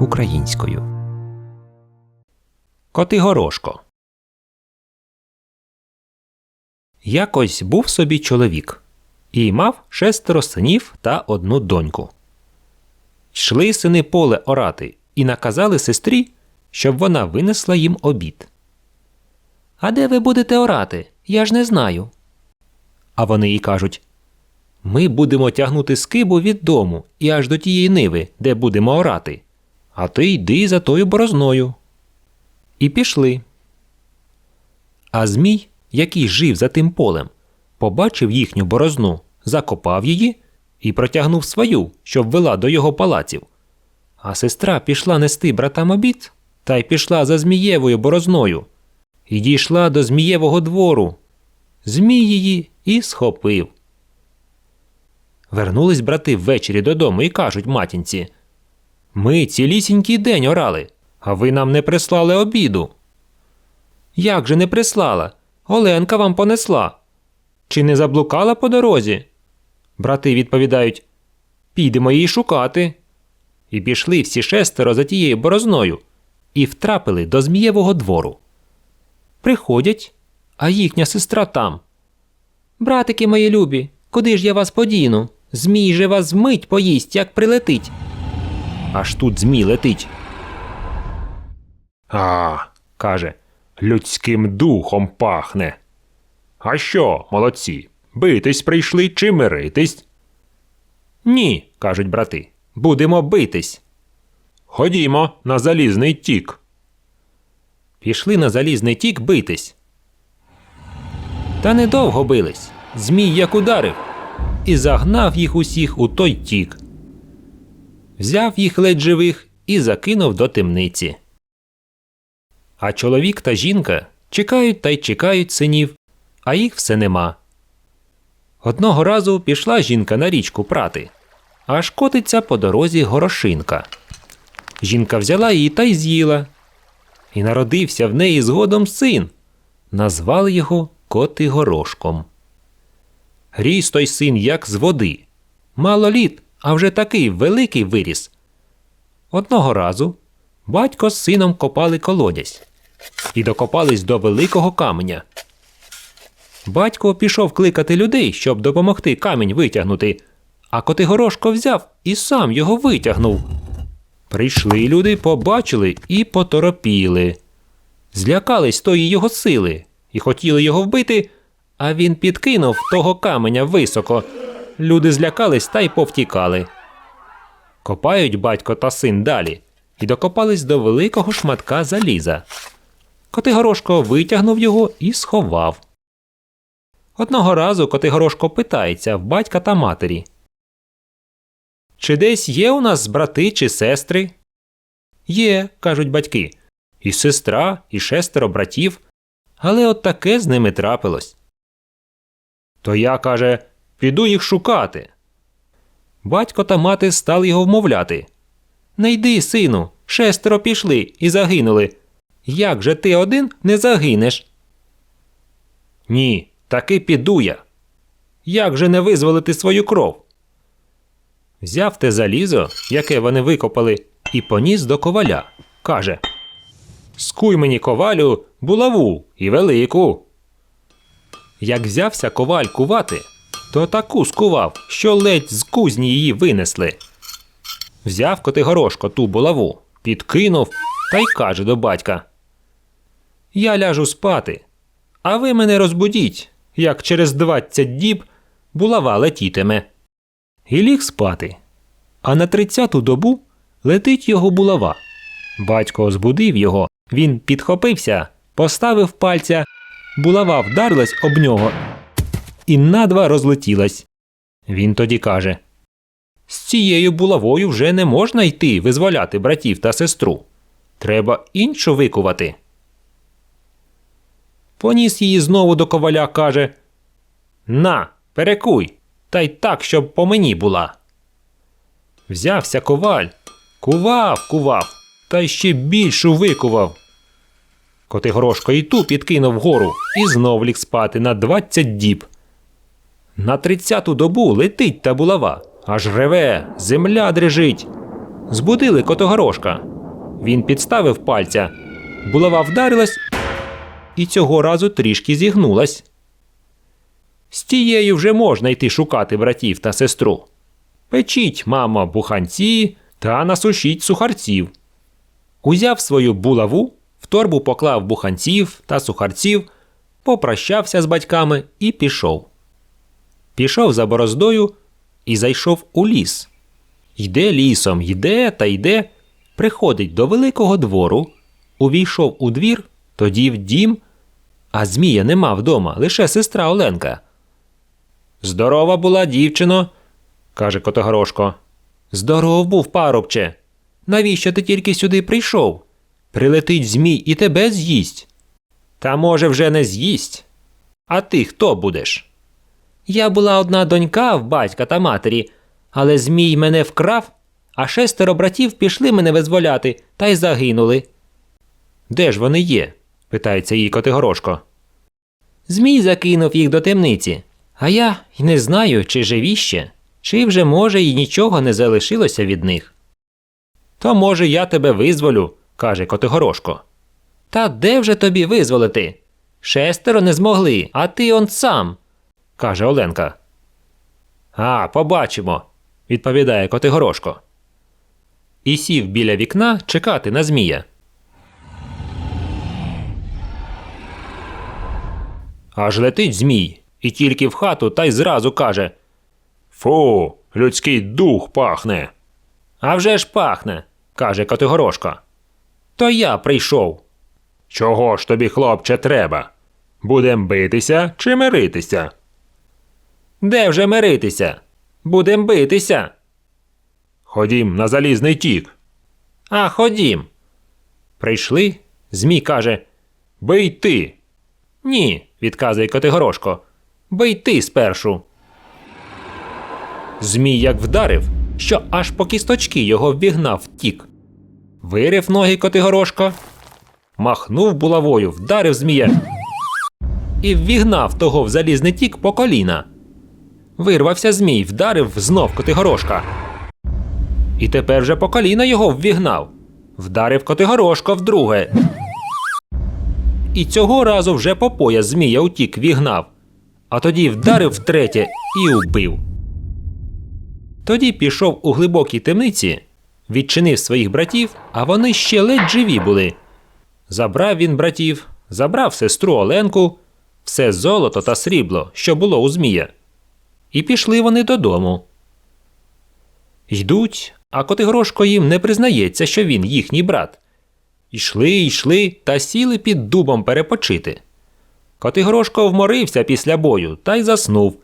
українською. Котигорошко. Якось був собі чоловік і мав шестеро синів та одну доньку. Йшли сини поле орати і наказали сестрі, щоб вона винесла їм обід. А де ви будете орати? Я ж не знаю. А вони їй кажуть Ми будемо тягнути скибу від дому і аж до тієї ниви, де будемо орати. А ти йди за тою борозною. І пішли. А Змій, який жив за тим полем, побачив їхню борозну, закопав її і протягнув свою, щоб вела до його палаців. А сестра пішла нести братам обід та й пішла за Змієвою борозною і дійшла до Змієвого двору. Змій її і схопив. Вернулись брати ввечері додому і кажуть матінці Ми цілісінький день орали, а ви нам не прислали обіду. Як же не прислала? Оленка вам понесла. Чи не заблукала по дорозі? Брати відповідають Підемо її шукати. І пішли всі шестеро за тією борозною і втрапили до Змієвого двору. Приходять, а їхня сестра там. Братики мої любі, куди ж я вас подіну? Змій же вас змить поїсть, як прилетить. Аж тут змій летить. А, каже, людським духом пахне. А що, молодці, битись прийшли чи миритись? Ні, кажуть брати, будемо битись. Ходімо на залізний тік. Пішли на залізний тік битись. Та недовго бились. Змій як ударив і загнав їх усіх у той тік. Взяв їх ледь живих і закинув до темниці. А чоловік та жінка чекають та й чекають синів, а їх все нема. Одного разу пішла жінка на річку прати, аж котиться по дорозі горошинка. Жінка взяла її та й з'їла. І народився в неї згодом син. Назвали його Котигорошком. Ріс той син, як з води. Мало літ, а вже такий великий виріс. Одного разу батько з сином копали колодязь і докопались до великого каменя. Батько пішов кликати людей, щоб допомогти камінь витягнути, а Котигорошко взяв і сам його витягнув. Прийшли люди, побачили і поторопіли. Злякались тої його сили і хотіли його вбити, а він підкинув того каменя високо. Люди злякались та й повтікали. Копають батько та син далі і докопались до великого шматка заліза. Котигорошко витягнув його і сховав. Одного разу Котигорошко питається в батька та матері. Чи десь є у нас брати чи сестри? Є, кажуть батьки, і сестра, і шестеро братів, але от таке з ними трапилось. То я, каже, піду їх шукати. Батько та мати стали його вмовляти. Не йди, сину, шестеро пішли і загинули. Як же ти один не загинеш? Ні, таки піду я. Як же не визволити свою кров? Взяв те залізо, яке вони викопали, і поніс до коваля. Каже Скуй мені ковалю булаву і велику. Як взявся коваль кувати, то таку скував, що ледь з кузні її винесли. Взяв Котигорошко ту булаву, підкинув та й каже до батька: Я ляжу спати, а ви мене розбудіть, як через двадцять діб булава летітиме. І ліг спати. А на тридцяту добу летить його булава. Батько збудив його, він підхопився, поставив пальця, булава вдарилась об нього і надва розлетілась. Він тоді каже: З цією булавою вже не можна йти визволяти братів та сестру. Треба іншу викувати. Поніс її знову до коваля, каже На, перекуй, та й так, щоб по мені була. Взявся коваль, кував, кував, та ще більшу викував. Котигорошко і ту підкинув вгору і знов ліг спати на двадцять діб. На тридцяту добу летить та булава, аж реве, земля дрижить. Збудили Котогорошка. Він підставив пальця. Булава вдарилась і цього разу трішки зігнулась. З тією вже можна йти шукати братів та сестру. Печіть, мамо, буханці та насушіть сухарців. Узяв свою булаву, в торбу поклав буханців та сухарців, попрощався з батьками і пішов. Пішов за бороздою і зайшов у ліс. Йде лісом, йде та йде, приходить до великого двору, увійшов у двір, тоді в дім, а Змія нема вдома, лише сестра Оленка. Здорова була, дівчино, каже Котогорошко. Здоров був, парубче. Навіщо ти тільки сюди прийшов? Прилетить змій і тебе з'їсть. Та може вже не з'їсть. А ти хто будеш? Я була одна донька в батька та матері, але змій мене вкрав, а шестеро братів пішли мене визволяти та й загинули. Де ж вони є? питається її Котигорошко. Змій закинув їх до темниці, а я й не знаю, чи живі ще, чи вже, може, і нічого не залишилося від них. То, може, я тебе визволю, каже Котигорошко. Та де вже тобі визволити? Шестеро не змогли, а ти он сам, каже Оленка. А, побачимо, відповідає Котигорошко. І сів біля вікна чекати на Змія. Аж летить Змій, і тільки в хату та й зразу каже Фу, людський дух пахне. А вже ж пахне, каже Котигорошко. То я прийшов. Чого ж тобі, хлопче, треба? Будем битися чи миритися? Де вже миритися? Будем битися. Ходім на залізний тік. А ходім. Прийшли. Змій каже: Бий ти. Ні, відказує Котигорошко. Бий ти спершу. Змій як вдарив, що аж по кісточки його ввігнав втік. Вирив ноги Котигорошко, махнув булавою, вдарив змія і ввігнав того в залізний тік по коліна. Вирвався змій, вдарив знов Котигорошка. І тепер вже по коліна його ввігнав. Вдарив Котигорошко вдруге. І цього разу вже по пояс змія утік вігнав, а тоді вдарив втретє і убив. Тоді пішов у глибокій темниці, відчинив своїх братів, а вони ще ледь живі були. Забрав він братів, забрав сестру Оленку, все золото та срібло, що було у Змія. І пішли вони додому. Йдуть, а Котигорошко їм не признається, що він їхній брат. Йшли, йшли та сіли під дубом перепочити. Котигорошко вморився після бою та й заснув,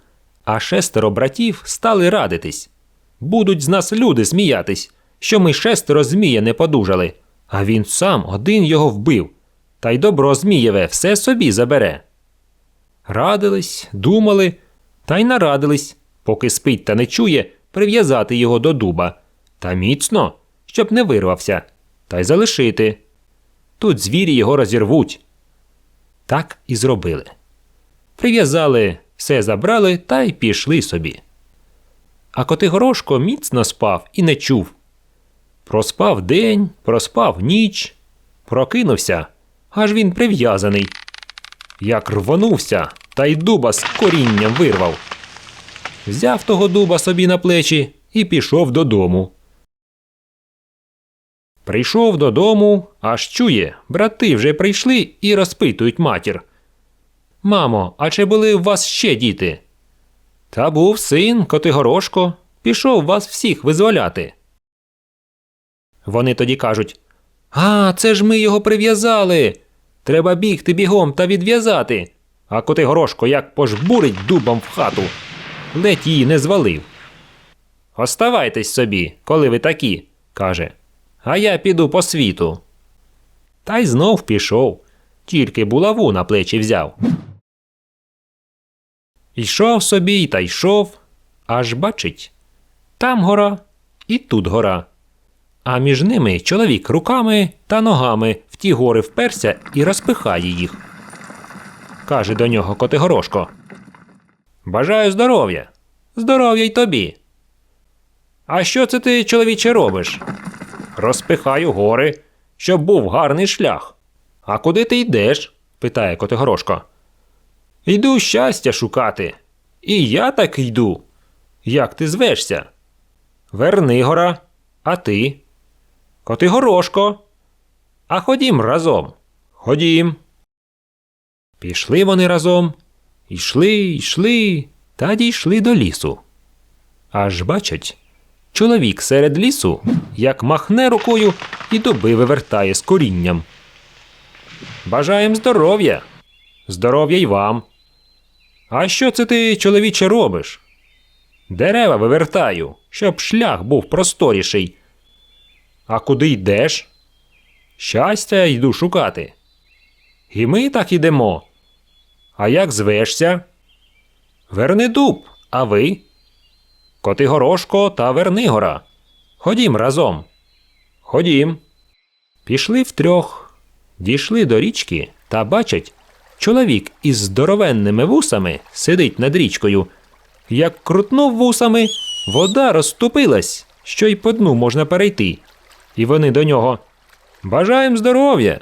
а шестеро братів стали радитись. Будуть з нас люди сміятись, що ми шестеро змія не подужали, а він сам один його вбив, та й добро Змієве все собі забере. Радились, думали, та й нарадились, поки спить та не чує, прив'язати його до дуба, та міцно, щоб не вирвався, та й залишити. Тут звірі його розірвуть. Так і зробили. Прив'язали, все забрали та й пішли собі. А Котигорошко міцно спав і не чув. Проспав день, проспав ніч, прокинувся, аж він прив'язаний. Як рвонувся, та й дуба з корінням вирвав. Взяв того дуба собі на плечі і пішов додому. Прийшов додому, аж чує, брати вже прийшли і розпитують матір. Мамо, а чи були у вас ще діти? Та був син, Котигорошко, пішов вас всіх визволяти. Вони тоді кажуть А, це ж ми його прив'язали. Треба бігти бігом та відв'язати. А Котигорошко як пожбурить дубом в хату. Ледь її не звалив. Оставайтесь собі, коли ви такі, каже. А я піду по світу. Та й знов пішов, тільки булаву на плечі взяв. Йшов собі та йшов, аж бачить там гора і тут гора. А між ними чоловік руками та ногами в ті гори вперся і розпихає їх. Каже до нього Котигорошко. Бажаю здоров'я. Здоров'я й тобі. А що це ти, чоловіче, робиш? розпихаю гори, щоб був гарний шлях. А куди ти йдеш? питає Котигорошко. Йду щастя шукати. І я так йду. Як ти звешся? Вернигора, а ти? Котигорошко. А ходім разом. Ходім. Пішли вони разом. Йшли, йшли, та дійшли до лісу. Аж бачать, чоловік серед лісу, як махне рукою і дуби вивертає з корінням. Бажаєм здоров'я. Здоров'я й вам. А що це ти, чоловіче, робиш? Дерева вивертаю, щоб шлях був просторіший. А куди йдеш? Щастя йду шукати. І ми так ідемо. А як звешся? Вернидуб, а ви? Котигорошко та Вернигора. Ходім разом. Ходім. Пішли втрьох, дійшли до річки та бачать, чоловік із здоровенними вусами сидить над річкою. Як крутнув вусами, вода розступилась, що й по дну можна перейти. І вони до нього. Бажаєм здоров'я.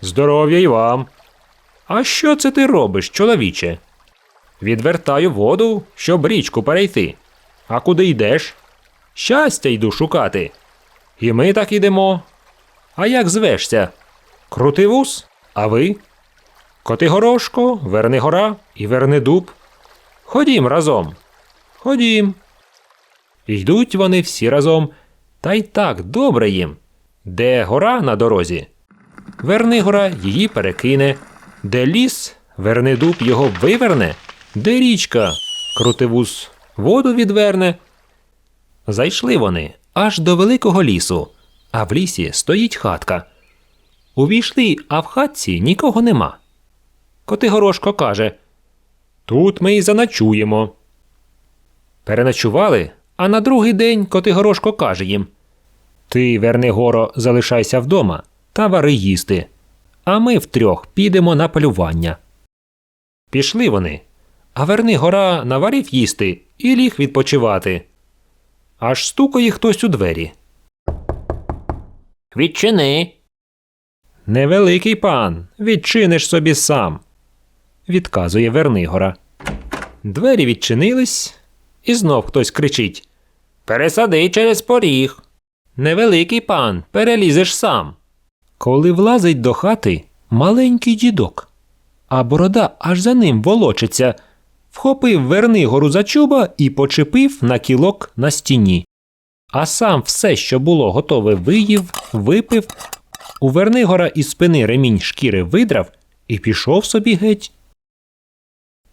Здоров'я й вам. А що це ти робиш, чоловіче? Відвертаю воду, щоб річку перейти. А куди йдеш? Щастя йду шукати. І ми так ідемо. А як звешся? Крутивус? А ви? Котигорошко, Вернигора і Вернидуб. Ходім разом. Ходім. Йдуть вони всі разом, та й так добре їм. Де гора на дорозі? Вернигора її перекине, де ліс, Вернидуб його виверне, де річка, крутивус воду відверне. Зайшли вони аж до великого лісу, а в лісі стоїть хатка. Увійшли, а в хатці нікого нема. Котигорошко каже Тут ми й заночуємо. Переночували, а на другий день Котигорошко каже їм Ти, Вернигоро, залишайся вдома та вари їсти, а ми втрьох підемо на полювання. Пішли вони, а Вернигора наварив їсти і ліг відпочивати. Аж стукає хтось у двері. Відчини. Невеликий пан, відчиниш собі сам, відказує Вернигора. Двері відчинились, і знов хтось кричить Пересади через поріг. Невеликий пан, перелізеш сам. Коли влазить до хати маленький дідок, а борода аж за ним волочиться, вхопив Вернигору за чуба і почепив на кілок на стіні. А сам все, що було готове, виїв, випив. У Вернигора із спини ремінь шкіри видрав і пішов собі геть.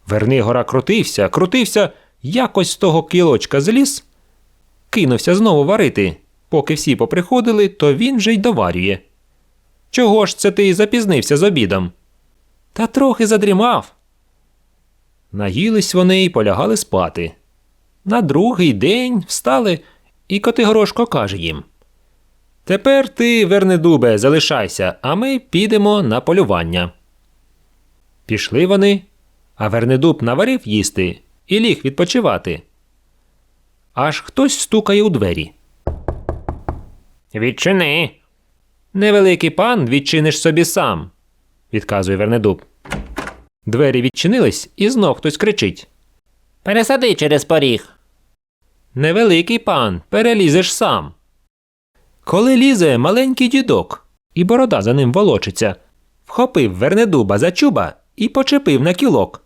Вернигора крутився, крутився, якось з того кілочка зліз, кинувся знову варити. Поки всі поприходили, то він же й доварює. Чого ж це ти запізнився з обідом? Та трохи задрімав. Наїлись вони й полягали спати. На другий день встали, і Котигорошко каже їм Тепер ти, Вернедубе, залишайся, а ми підемо на полювання. Пішли вони, а Вернедуб наварив їсти і ліг відпочивати. Аж хтось стукає у двері. Відчини. Невеликий пан відчиниш собі сам, відказує Вернедуб. Двері відчинились, і знов хтось кричить. Пересади через поріг. Невеликий пан, перелізеш сам. Коли лізе маленький дідок, і борода за ним волочиться, вхопив Вернедуба за чуба і почепив на кілок.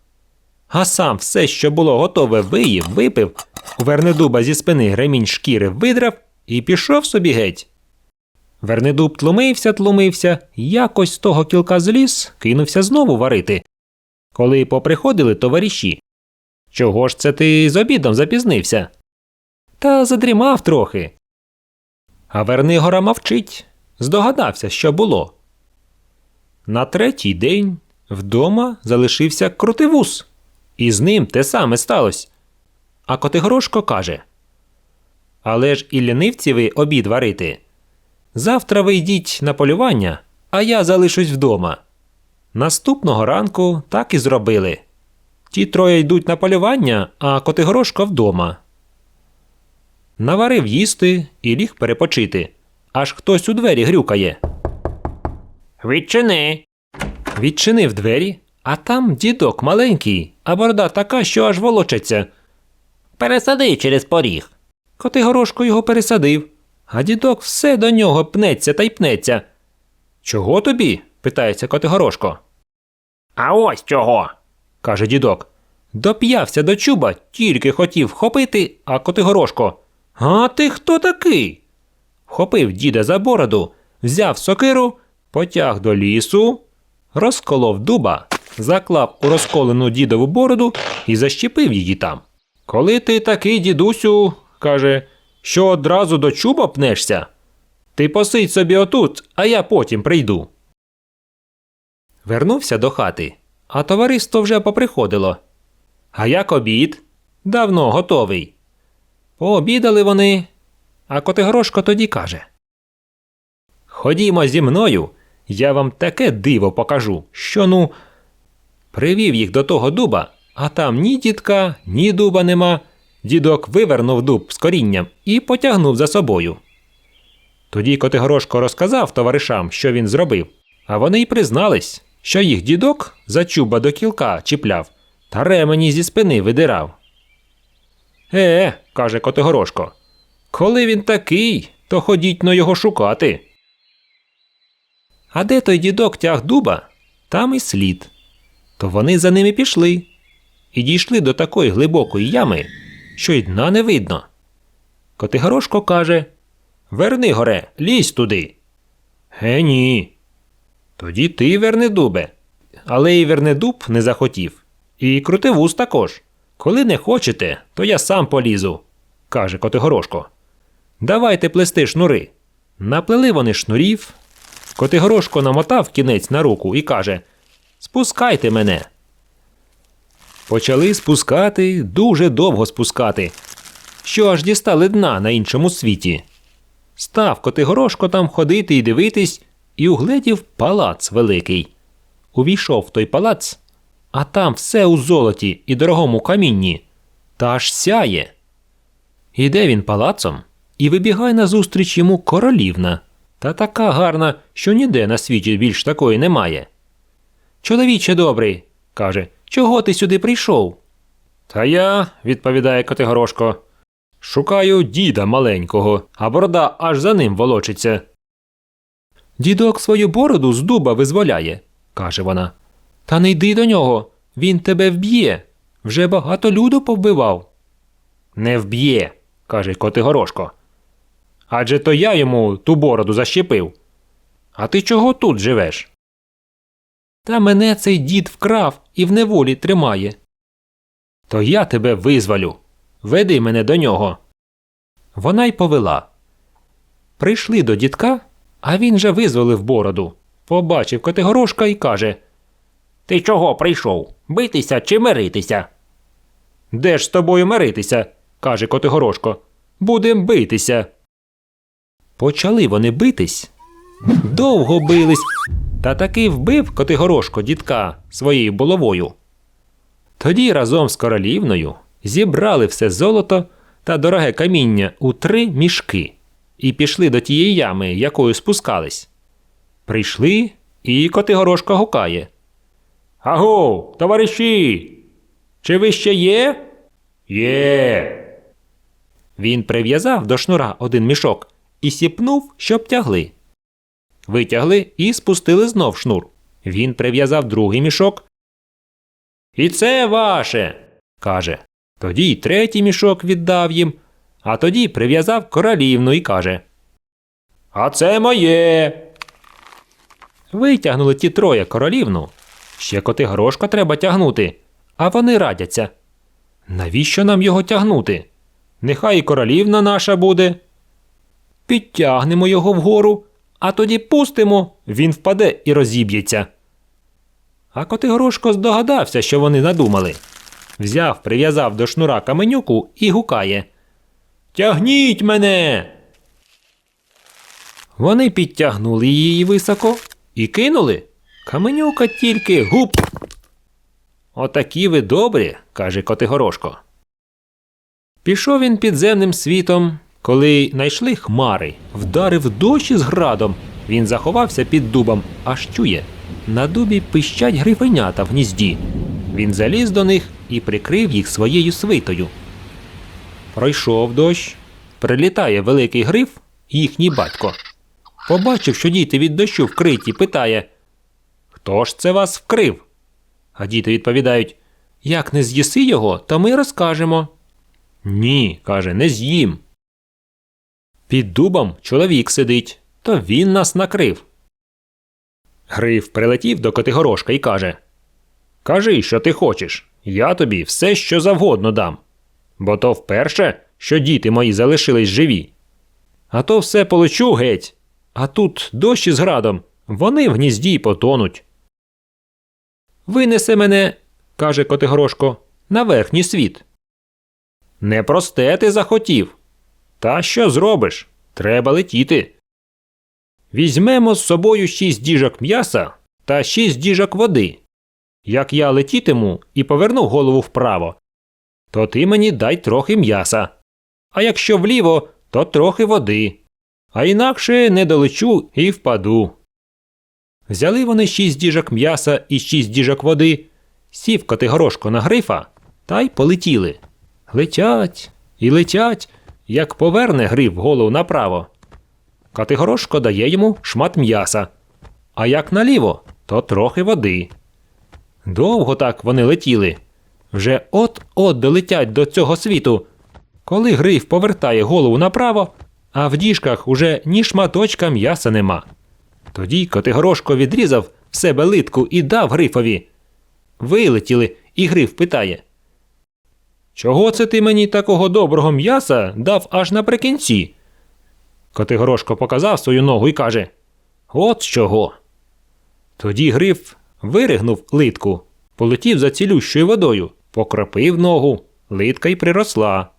А сам все, що було готове, виїв, випив, у Вернедуба зі спини гремінь шкіри видрав і пішов собі геть. Вернедуб тлумився, тлумився, якось з того кілка зліз, кинувся знову варити. Коли поприходили товариші. Чого ж це ти з обідом запізнився? Та задрімав трохи. А Вернигора мовчить, здогадався, що було. На третій день вдома залишився крутивус, і з ним те саме сталося. А Котигорошко каже Але ж і лінивці ви обід варити. Завтра ви йдіть на полювання, а я залишусь вдома. Наступного ранку так і зробили. Ті троє йдуть на полювання, а Котигорошко вдома. Наварив їсти і ліг перепочити. аж хтось у двері грюкає. Відчини. Відчинив двері, а там дідок маленький, а борода така, що аж волочиться. Пересади через поріг. Котигорошко його пересадив, а дідок все до нього пнеться та й пнеться. Чого тобі? питається Котигорошко. А ось чого. каже дідок. Доп'явся до чуба, тільки хотів вхопити, а Котигорошко. А ти хто такий? Вхопив діда за бороду, взяв сокиру, потяг до лісу, розколов дуба, заклав у розколену дідову бороду і защепив її там. Коли ти такий, дідусю, каже, що одразу до чуба пнешся, ти посидь собі отут, а я потім прийду. Вернувся до хати, а товариство вже поприходило. А як обід? Давно готовий. Пообідали вони, а Котигорошко тоді каже. Ходімо зі мною, я вам таке диво покажу, що ну. Привів їх до того дуба, а там ні дідка, ні дуба нема. Дідок вивернув дуб з корінням і потягнув за собою. Тоді Котигорошко розказав товаришам, що він зробив, а вони й признались, що їх дідок за чуба до кілка чіпляв та ремені зі спини видирав. Е, каже Котигорошко, коли він такий, то ходіть но його шукати. А де той дідок тяг дуба, там і слід. То вони за ними пішли і дійшли до такої глибокої ями, що й дна не видно. Котигорошко каже Верни горе, лізь туди. Ге ні. Тоді ти верни дубе. Але і вернедуб не захотів. І крутивус також. Коли не хочете, то я сам полізу, каже Котигорошко. Давайте плести шнури. Наплели вони шнурів. Котигорошко намотав кінець на руку і каже Спускайте мене. Почали спускати, дуже довго спускати, що аж дістали дна на іншому світі. Став Котигорошко там ходити і дивитись, і угледів палац великий. Увійшов в той палац, а там все у золоті і дорогому камінні, та аж сяє. Іде він палацом і вибігає назустріч йому королівна, та така гарна, що ніде на світі більш такої немає. Чоловіче добрий, каже, чого ти сюди прийшов? Та я, відповідає Котигорошко, шукаю діда маленького, а борода аж за ним волочиться. Дідок свою бороду з дуба визволяє, каже вона. Та не йди до нього, він тебе вб'є. Вже багато люду повбивав. Не вб'є, каже Котигорошко. Адже то я йому ту бороду защепив. А ти чого тут живеш? Та мене цей дід вкрав і в неволі тримає. То я тебе визволю. Веди мене до нього. Вона й повела. Прийшли до дідка, а він же визволив бороду. Побачив Котигорошка і каже Ти чого прийшов? Битися чи миритися? Де ж з тобою миритися? каже Котигорошко. Будем битися. Почали вони битись. Довго бились, та таки вбив Котигорошко дідка своєю булавою. Тоді разом з королівною зібрали все золото та дороге каміння у три мішки і пішли до тієї ями, якою спускались. Прийшли, і Котигорошко гукає. Аго, товариші! Чи ви ще є? Є. Він прив'язав до шнура один мішок і сіпнув, щоб тягли. Витягли і спустили знов шнур. Він прив'язав другий мішок. І це ваше. каже. Тоді й третій мішок віддав їм, а тоді прив'язав королівну і каже. А це моє. Витягнули ті троє королівну. Ще коти грошка треба тягнути, а вони радяться. Навіщо нам його тягнути? Нехай і королівна наша буде. Підтягнемо його вгору, а тоді пустимо, він впаде і розіб'ється. А Котигорошко здогадався, що вони надумали. Взяв, прив'язав до шнура каменюку і гукає. Тягніть мене. Вони підтягнули її високо і кинули. Каменюка тільки гуп. Отакі ви добрі, каже Котигорошко. Пішов він підземним світом, коли найшли хмари, вдарив дощ із градом. Він заховався під дубом, аж чує. На дубі пищать грифенята в гнізді. Він заліз до них і прикрив їх своєю свитою. Пройшов дощ, прилітає великий гриф, їхній батько. Побачив, що діти від дощу вкриті, питає Хто ж це вас вкрив? А діти відповідають Як не з'їси його, то ми розкажемо. Ні, каже, не з'їм. Під дубом чоловік сидить, то він нас накрив. Гриф прилетів до Котигорошка і каже Кажи, що ти хочеш, я тобі все, що завгодно дам. Бо то вперше, що діти мої залишились живі. А то все полечу геть. А тут дощ із градом, вони в гнізді потонуть. Винесе мене, каже Котигорошко, на верхній світ. Не просте ти захотів. Та що зробиш? Треба летіти. Візьмемо з собою шість діжок м'яса та шість діжок води. Як я летітиму і поверну голову вправо, то ти мені дай трохи м'яса. А якщо вліво, то трохи води. А інакше не долечу і впаду. Взяли вони шість діжок м'яса і шість діжок води, сів Котигорошко на грифа та й полетіли. Летять і летять, як поверне гриф голову направо. Котигорошко дає йому шмат м'яса, а як наліво, то трохи води. Довго так вони летіли. Вже от-от долетять до цього світу. Коли гриф повертає голову направо, а в діжках уже ні шматочка м'яса нема. Тоді Котигорошко відрізав в себе литку і дав грифові. Вилетіли, і гриф питає. Чого це ти мені такого доброго м'яса дав аж наприкінці? Котигорошко показав свою ногу і каже От чого. Тоді гриф виригнув литку, полетів за цілющою водою, покропив ногу, литка й приросла.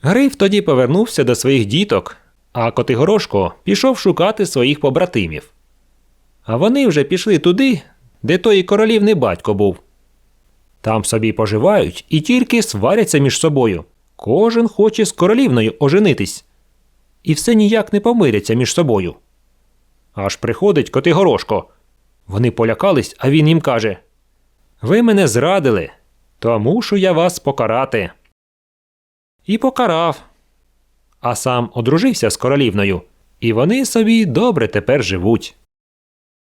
Гриф тоді повернувся до своїх діток, а Котигорошко пішов шукати своїх побратимів. А вони вже пішли туди, де той королівний батько був. Там собі поживають і тільки сваряться між собою. Кожен хоче з королівною оженитись. І все ніяк не помиряться між собою. Аж приходить Котигорошко. Вони полякались, а він їм каже: Ви мене зрадили, то мушу я вас покарати. І покарав. А сам одружився з королівною, і вони собі добре тепер живуть.